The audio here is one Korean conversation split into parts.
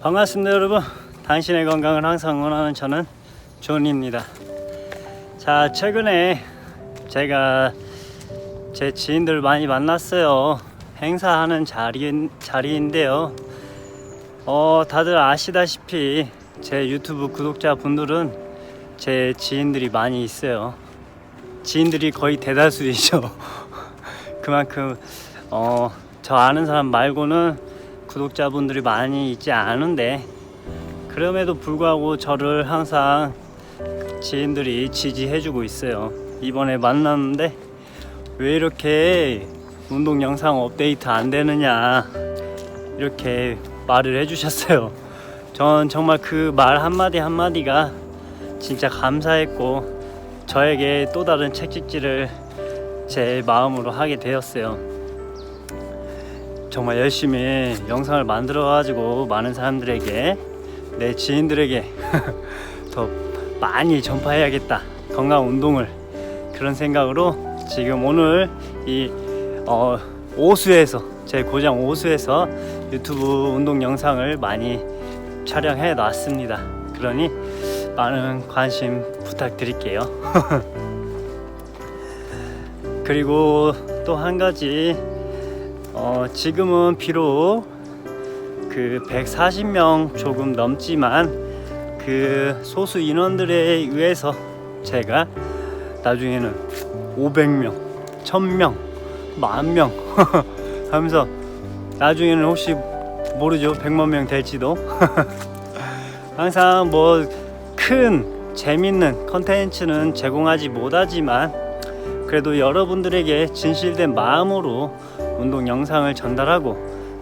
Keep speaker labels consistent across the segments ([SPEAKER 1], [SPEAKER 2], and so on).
[SPEAKER 1] 반갑습니다 여러분. 당신의 건강을 항상 원하는 저는 존입니다. 자 최근에 제가 제 지인들 많이 만났어요. 행사하는 자리, 자리인데요. 어 다들 아시다시피 제 유튜브 구독자 분들은 제 지인들이 많이 있어요. 지인들이 거의 대다수이죠. 그만큼 어, 저 아는 사람 말고는 구독자분들이 많이 있지 않은데 그럼에도 불구하고 저를 항상 지인들이 지지해주고 있어요. 이번에 만났는데 왜 이렇게 운동 영상 업데이트 안 되느냐 이렇게 말을 해주셨어요. 전 정말 그 말 한마디 한마디가 진짜 감사했고 저에게 또 다른 책찍질을 제 마음으로 하게 되었어요. 정말 열심히 영상을 만들어 가지고 많은 사람들에게 내 지인들에게 더 많이 전파해야겠다 건강 운동을 그런 생각으로 지금 오늘 이 어, 오수에서 제 고장 오수에서 유튜브 운동 영상을 많이 촬영해 놨습니다. 그러니 많은 관심 부탁드릴게요. 그리고 또 한 가지 어, 지금은 비록 그 140명 조금 넘지만 그 소수 인원들에 의해서 제가 나중에는 500명, 1000명, 만명 하면서 나중에는 혹시 모르죠. 100만 명 될지도. 항상 뭐 큰 재밌는 컨텐츠는 제공하지 못하지만 그래도 여러분들에게 진실된 마음으로 운동 영상을 전달하고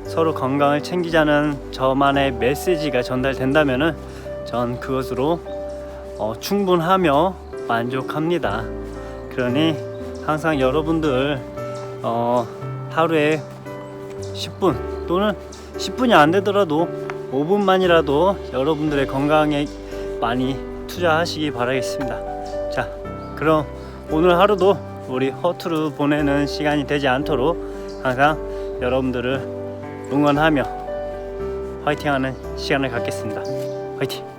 [SPEAKER 1] 서로 건강을 챙기자는 저만의 메시지가 전달된다면은 전 그것으로 어, 충분하며 만족합니다. 그러니 항상 여러분들 어, 하루에 10분 또는 10분이 안 되더라도 5분만이라도 여러분들의 건강에 많이 투자하시기 바라겠습니다. 자, 그럼 오늘 하루도 우리 허투루 보내는 시간이 되지 않도록 항상 여러분들을 응원하며 화이팅하는 시간을 갖겠습니다. 화이팅!